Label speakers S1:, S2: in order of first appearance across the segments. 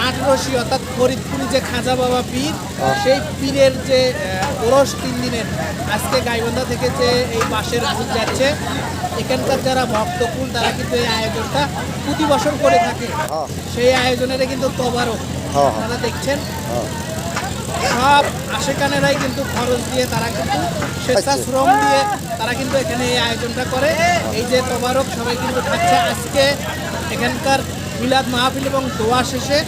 S1: আটরশি অর্থাৎ ফরিদপুরি যে খাজা বাবা পীর সেই পীরের যে ওরস তিন দিনের আজকে গাইবান্ধা থেকে যে এই বাসের ভূত যাচ্ছে এখানকার যারা ভক্তকুল তারা কিন্তু এই আয়োজনটা প্রতি বছর করে থাকে
S2: হ্যাঁ।
S1: সেই আয়োজনের কিন্তু তবারক
S2: হ্যাঁ, হ্যাঁ।
S1: দেখছেন
S2: হ্যাঁ।
S1: সব আশেকানেরাই কিন্তু খরচ দিয়ে তারা কিন্তু স্বেচ্ছাশ্রম দিয়ে তারা কিন্তু এখানে এই আয়োজনটা করে এই যে তবারক সবাই কিন্তু খাচ্ছে আজকে এখানকার মিলাদ মাহফিল এবং দোয়া শেষে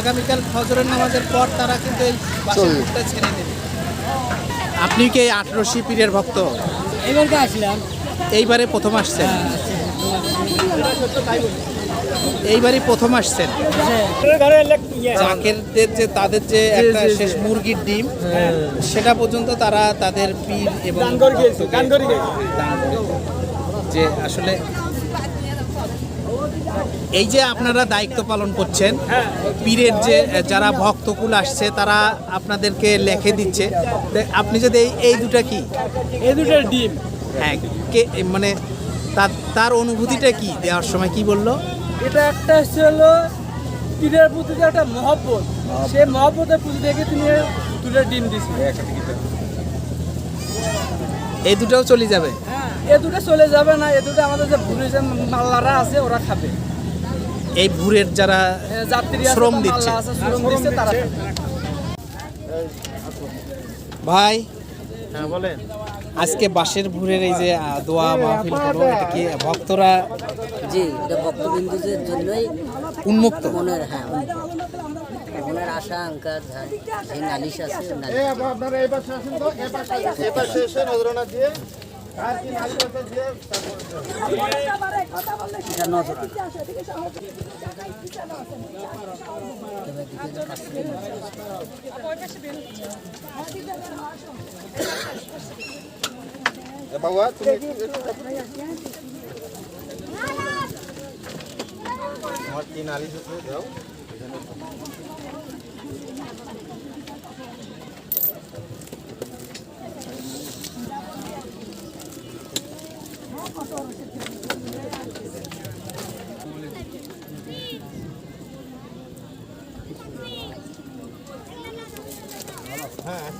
S1: আগামীকাল ফজরের নামাজের পর তারা কিন্তু এই বাসের ছেড়ে দেবে। আপনি কি এই আটরশি পীরের ভক্ত?
S3: এবারকে আসলাম।
S1: এইবারে প্রথম আসছেন? এইবারই প্রথম আসছেন? জাকেরদের যে তাদের যে একটা শেষ মুরগির ডিম সেটা পর্যন্ত তারা তাদের পীর এবং। যে আসলে এই যে আপনারা দায়িত্ব পালন করছেন পীরের যে যারা ভক্তকুল আসছে তারা আপনাদেরকে লেখে দিচ্ছে। আপনি যদি এই এই দুটা কি?
S3: এই দুটোর ডিম।
S1: হ্যাঁ কে মানে তার তার অনুভূতিটা কি? দেওয়ার সময় কি বলল?
S3: এটা একটা হচ্ছে হলো পীরের প্রতি যে একটা মহব্বত। সেই মহব্বতের প্রতি দেখে তিনি দুটো ডিম দিচ্ছে
S1: এই দুটাও চলে যাবে?
S3: এ দুটো চলে যাবে না এ দুটো আমাদের যে ভুলে যে মাল্লারা আছে ওরা খাবে।
S1: এই ভুরের যারা
S3: যাত্রী
S1: শ্রম দিচ্ছে।
S3: শ্রম দিচ্ছে তারা
S1: ভাই
S4: হ্যাঁ বলেন।
S1: আজকে বাঁশের ভুরের এই যে দোয়া মাহফিল হলো এটা কি ভক্তরা
S5: জি এটা ভক্তবিন্দুদের জন্যই
S1: উন্মুক্ত?
S5: মনের হ্যাঁ মনের আশা আঙ্কা যা- যে নালিশ আছে নালিশ।
S2: আপনারা এই পাশে আসেন তো এই পাশে এই পাশে এসে নজরানা দিয়ে। বাবা তুমি আমার কি নালিশ দাও হ্যাঁ